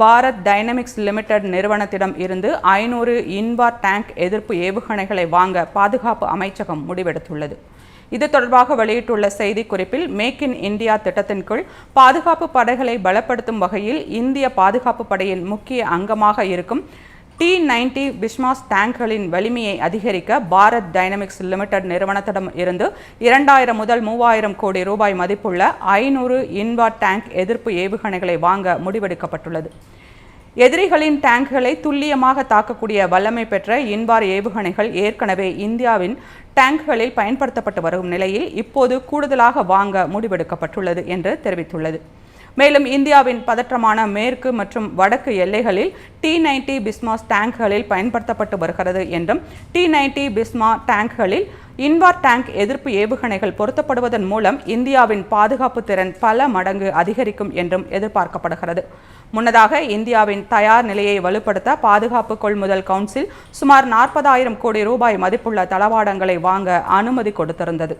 Bharat dynamics limited நிறுவனத்திடம் இருந்து ஐநூறு இன்வார் டேங்க் எதிர்ப்பு ஏவுகணைகளை வாங்க பாதுகாப்பு அமைச்சகம் முடிவெடுத்துள்ளது. இது தொடர்பாக வெளியிட்டுள்ள செய்திக்குறிப்பில் மேக் இன் இந்தியா திட்டத்தின் கீழ் பாதுகாப்பு படைகளை பலப்படுத்தும் வகையில் இந்திய பாதுகாப்பு படையின் முக்கிய அங்கமாக இருக்கும் டி நைன்டி பிஸ்மாஸ் டேங்குகளின் வலிமையை அதிகரிக்க பாரத் டைனமிக்ஸ் லிமிடெட் நிறுவனத்திடம் இருந்து இரண்டாயிரம் முதல் மூவாயிரம் கோடி ரூபாய் மதிப்புள்ள ஐநூறு இன்வார் டேங்க் எதிர்ப்பு ஏவுகணைகளை வாங்க முடிவெடுக்கப்பட்டுள்ளது. எதிரிகளின் டேங்குகளை துல்லியமாக தாக்கக்கூடிய வல்லமை பெற்ற இன்வார் ஏவுகணைகள் ஏற்கனவே இந்தியாவின் டேங்குகளில் பயன்படுத்தப்பட்டு வரும் நிலையில் இப்போது கூடுதலாக வாங்க முடிவெடுக்கப்பட்டுள்ளது என்று தெரிவித்துள்ளது. மேலும் இந்தியாவின் பதற்றமான மேற்கு மற்றும் வடக்கு எல்லைகளில் டி நைன்டி பிஸ்மாஸ் டேங்குகளில் பயன்படுத்தப்பட்டு வருகிறது என்றும் டி நைன்டி பிஸ்மா டேங்குகளில் இன்வார் டேங்க் எதிர்ப்பு ஏவுகணைகள் பொருத்தப்படுவதன் மூலம் இந்தியாவின் பாதுகாப்பு திறன் பல மடங்கு அதிகரிக்கும் என்றும் எதிர்பார்க்கப்படுகிறது. முன்னதாக இந்தியாவின் தயார் நிலையை வலுப்படுத்த பாதுகாப்பு கொள்முதல் கவுன்சில் சுமார் நாற்பதாயிரம் கோடி ரூபாய் மதிப்புள்ள தளவாடங்களை வாங்க அனுமதி கொடுத்திருந்தது.